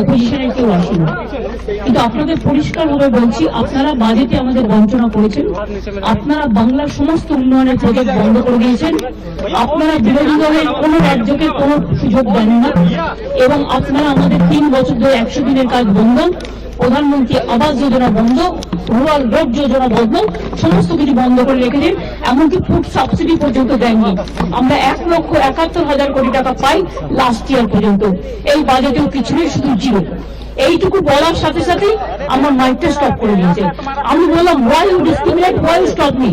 অপোজিশনের কেউ আসেনি। কিন্তু আপনাদের পরিষ্কারভাবে বলছি, আপনারা বাজেটে আমাদের বঞ্চনা করেছেন। আপনারা বাংলার সমস্ত উন্নয়নের প্রজেক্ট বন্ধ করে দিয়েছেন। আপনারা বিরোধী দলের কোন রাজ্যকে কোনো সুযোগ দেন না এবং আপনারা আমাদের তিন বছর ধরে একশো দিনের কাজ বন্ধ। প্রধানমন্ত্রী আবাস যোজনা বন্ধ, রুরাল রোড যোজনা বন্ধ, সমস্ত কিছু বন্ধ করে রেখে দিন, এমনকি ফুড সাবসিডি পর্যন্ত দেননি আমরা এক লক্ষ একাত্তর হাজার কোটি টাকা পাই লাস্ট ইয়ার পর্যন্ত। এই বাজেটেও কিছু নেই, শুধু জিরো এইটুকু বলার সাথে সাথেই আমার মাইকটা স্টপ করে দিয়েছে। আমি বললাম why you discriminate why you stop me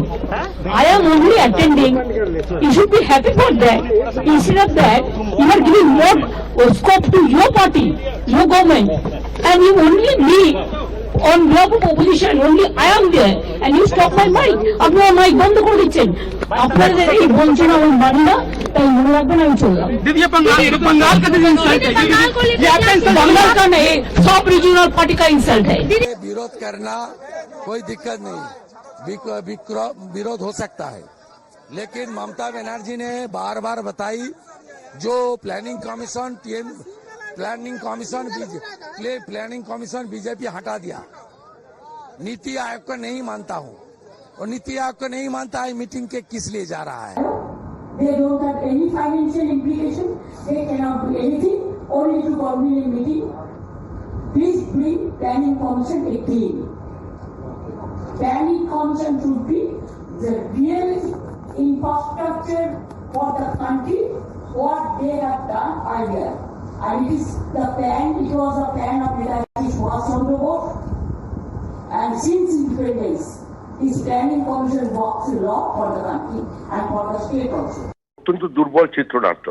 I am only attending you should be happy for that instead of that you are giving more scope to your party your government and you only me on behalf of opposition only I am there and you stop my mic আপনারা mic বন্ধ করে দিচ্ছেন আপনাদের এই বঞ্চনা আমি মানি না তাই মনে রাখবেন আমি চললাম दीदी ये बंगाल ये बंगाल का दीदी इंसल्ट है बंगाल को लेकर ये आपका क्या इंसल्ट बंगाल का नहीं सब रीजनल पार्टी का इंसल्ट है ये विरोध करना कोई दिक्कत नहीं विक- विक्र- विरोध हो सकता है लेकिन ममता बनर्जी ने बार बार बताई जो planning commission TM planning commission बीजे- प्लानिंग कमीशन बीजेपी हटा दिया नीति आयोग को नहीं मानता हूँ और नीति आयोग को नहीं मानता है मीटिंग के किस लिए जा रहा है They don't have any financial implication. They cannot do anything, only to convene meeting. Please bring planning commission a. Planning commission should be the real infrastructure for the country, what they have done earlier. And it is the plan, it was a plan of Netaji Subhash Chandra Bose. And since independence, this planning commission works a lot for the country and for the state also. অত্যন্ত দুর্বল চিত্রনাট্য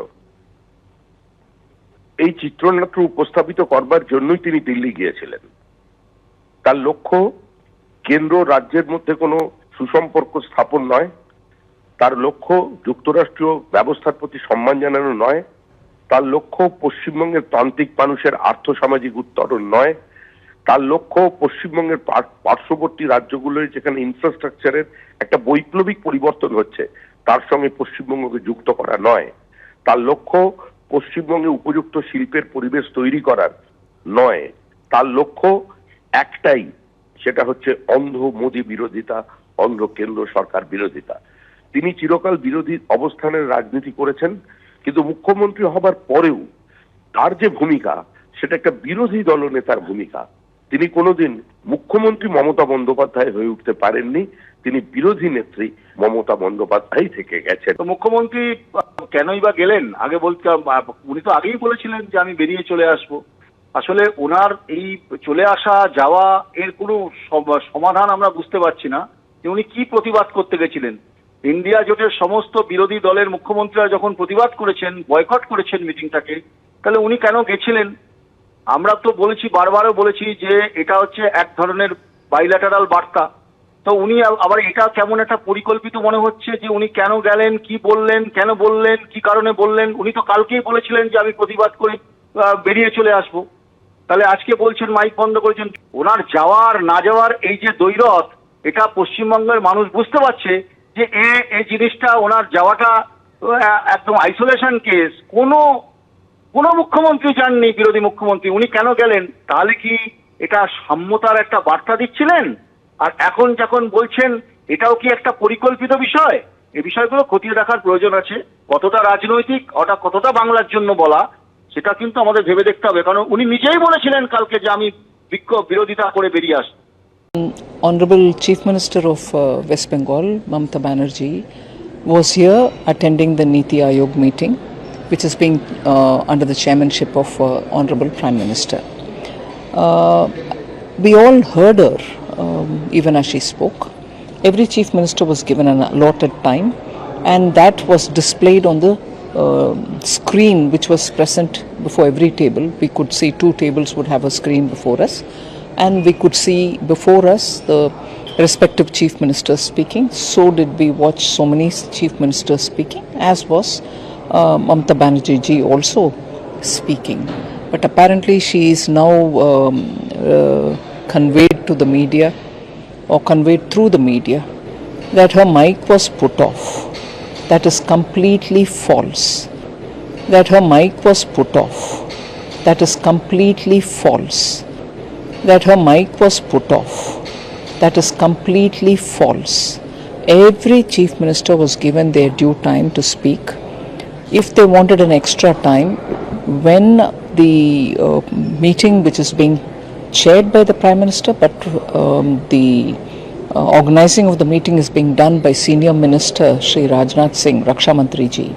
এই চিত্রনাট্য উপস্থাপিত করবার জন্যই তিনি দিল্লি গিয়েছিলেন তার লক্ষ্য কেন্দ্র রাজ্যের মধ্যে কোনো সুসম্পর্ক স্থাপন নয় তার লক্ষ্য যুক্তরাষ্ট্রীয় ব্যবস্থার প্রতি সম্মান জানানো নয় তার লক্ষ্য পশ্চিমবঙ্গের প্রান্তিক মানুষের আর্থসামাজিক উত্তরণ নয়। তার লক্ষ্য পশ্চিমবঙ্গের পার্শ্ববর্তী রাজ্যগুলোর যেখানে ইনফ্রাস্ট্রাকচারের একটা বৈপ্লবিক পরিবর্তন হচ্ছে, তার সঙ্গে পশ্চিমবঙ্গকে যুক্ত করা নয়। তার লক্ষ্য পশ্চিমবঙ্গে উপযুক্ত শিল্পের পরিবেশ তৈরি করার নয়। তার লক্ষ্য একটাই, সেটা হচ্ছে অন্ধ মোদি বিরোধিতা, অন্ধ কেন্দ্র সরকার বিরোধিতা। তিনি চিরকাল বিরোধী অবস্থানের রাজনীতি করেছেন। কিন্তু মুখ্যমন্ত্রী হবার পরেও তার যে ভূমিকা, সেটা একটা বিরোধী দলনেতার ভূমিকা। তিনি কোনোদিন মুখ্যমন্ত্রী মমতা বন্দ্যোপাধ্যায় হয়ে উঠতে পারেননি। তিনি বিরোধী নেত্রী মমতা বন্দ্যোপাধ্যায় থেকে গেছেন। তো মুখ্যমন্ত্রী কেনই বা গেলেন? আগে বলতে উনি তো আগেই বলেছিলেন যে আমি বেরিয়ে চলে আসব। আসলে ওনার এই চলে আসা, যাওয়া এর কোনো সম- সমাধান আমরা বুঝতে পারছি না যে উনি কি প্রতিবাদ করতে গেছিলেন। ইন্ডিয়া জোটের সমস্ত বিরোধী দলের মুখ্যমন্ত্রীরা যখন প্রতিবাদ করেছেন, বয়কট করেছেন মিটিংটাকে, তাহলে উনি কেন গেছিলেন? আমরা তো বলেছি, বারবারও বলেছি যে এটা হচ্ছে এক ধরনের বাইল্যাটারাল বার্তা। তো উনি আবার এটা কেমন একটা পরিকল্পিত মনে হচ্ছে যে উনি কেন গেলেন, কি বললেন, কেন বললেন, কি কারণে বললেন? উনি তো কালকেই বলেছিলেন যে আমি প্রতিবাদ করে বেরিয়ে চলে আসব। তাহলে আজকে বলছেন মাইক বন্ধ করেছেন। ওনার যাওয়ার, না যাওয়ার এই যে দৈরথ এটা পশ্চিমবঙ্গের মানুষ বুঝতে পারছে যে এই জিনিসটা ওনার যাওয়াটা একদম আইসোলেশন কেস কোনো কোনো মুখ্যমন্ত্রী যাননি বিরোধী মুখ্যমন্ত্রী। উনি কেন গেলেন? তাহলে কি এটা সাম্যতার একটা বার্তা দিচ্ছিলেন? আর এখন যখন বলছেন, এটাও কি একটা পরিকল্পিত বিষয়? এ বিষয়গুলো খতিয়ে দেখার প্রয়োজন আছে। কতটা রাজনৈতিক, ওটা কতটা বাংলার জন্য বলা, সেটা কিন্তু আমাদের ভেবে দেখতে হবে। কারণ উনি নিজেই বলেছিলেন কালকে যে আমি বিক্ষোভ, বিরোধিতা করে বেরিয়ে আসব। Honorable Chief Minister of uh, West Bengal, Mamata Banerjee, was here attending the Niti Ayog meeting, which is being uh, under the chairmanship of uh, Honorable Prime Minister. Uh, we all heard her, um, even as she spoke. Every Chief Minister was given an allotted time, and that was displayed on the uh, screen which was present before every table. We could see two tables would have a screen before us, and we could see before us the respective chief ministers speaking. So did we watch so many chief ministers speaking, as was uh, Mamata Banerjee ji also speaking. But apparently, she is now um, uh, conveyed to the media or conveyed through the media that her mic was put off. That is completely false. That her mic was put off. that is completely false. That her mic was put off. That is completely false. Every chief minister was given their due time to speak. If they wanted an extra time, when the uh, meeting, which is being chaired by the prime minister, but um, the uh, organizing of the meeting is being done by senior minister Sri Rajnath Singh, Raksha Mantri ji.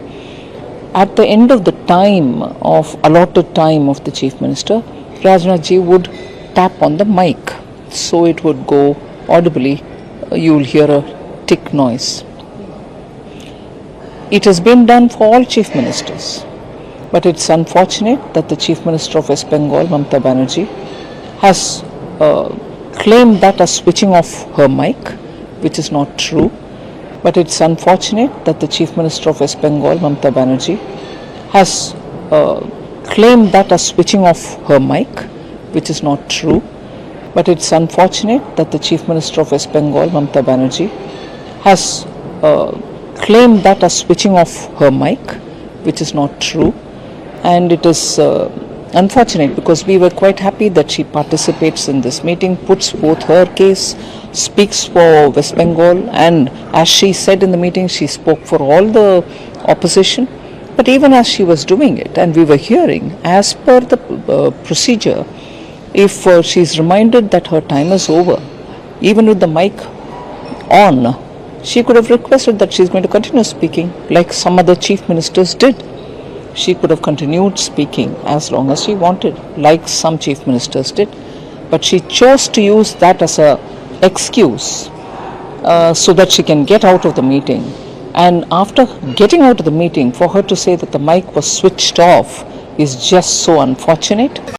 At the end of the time of allotted time of the chief minister, Rajnath ji would tap on the mic, so it would go audibly. Uh, You will hear a tick noise. It has been done for all chief ministers, but it's unfortunate that the chief minister of West Bengal, Mamata Banerjee, has uh, claimed that as switching off her mic, which is not true. But it's unfortunate that the chief minister of West Bengal, Mamata Banerjee, has uh, claimed that as switching off her mic, which is not true. But it's unfortunate that the chief minister of West Bengal, Mamata Banerjee, has uh, claimed that as switching off her mic, which is not true. And it is uh, unfortunate because we were quite happy that she participates in this meeting, puts forth her case, speaks for West Bengal, and as she said in the meeting, she spoke for all the opposition. But even as she was doing it, and we were hearing, as per the uh, procedure, if uh, she is reminded that her time is over, even with the mic on, she could have requested that she is going to continue speaking, like some other chief ministers did. She could have continued speaking as long as she wanted, like some chief ministers did. But she chose to use that as a excuse uh, so that she can get out of the meeting. And after getting out of the meeting, for her to say that the mic was switched off is just so unfortunate.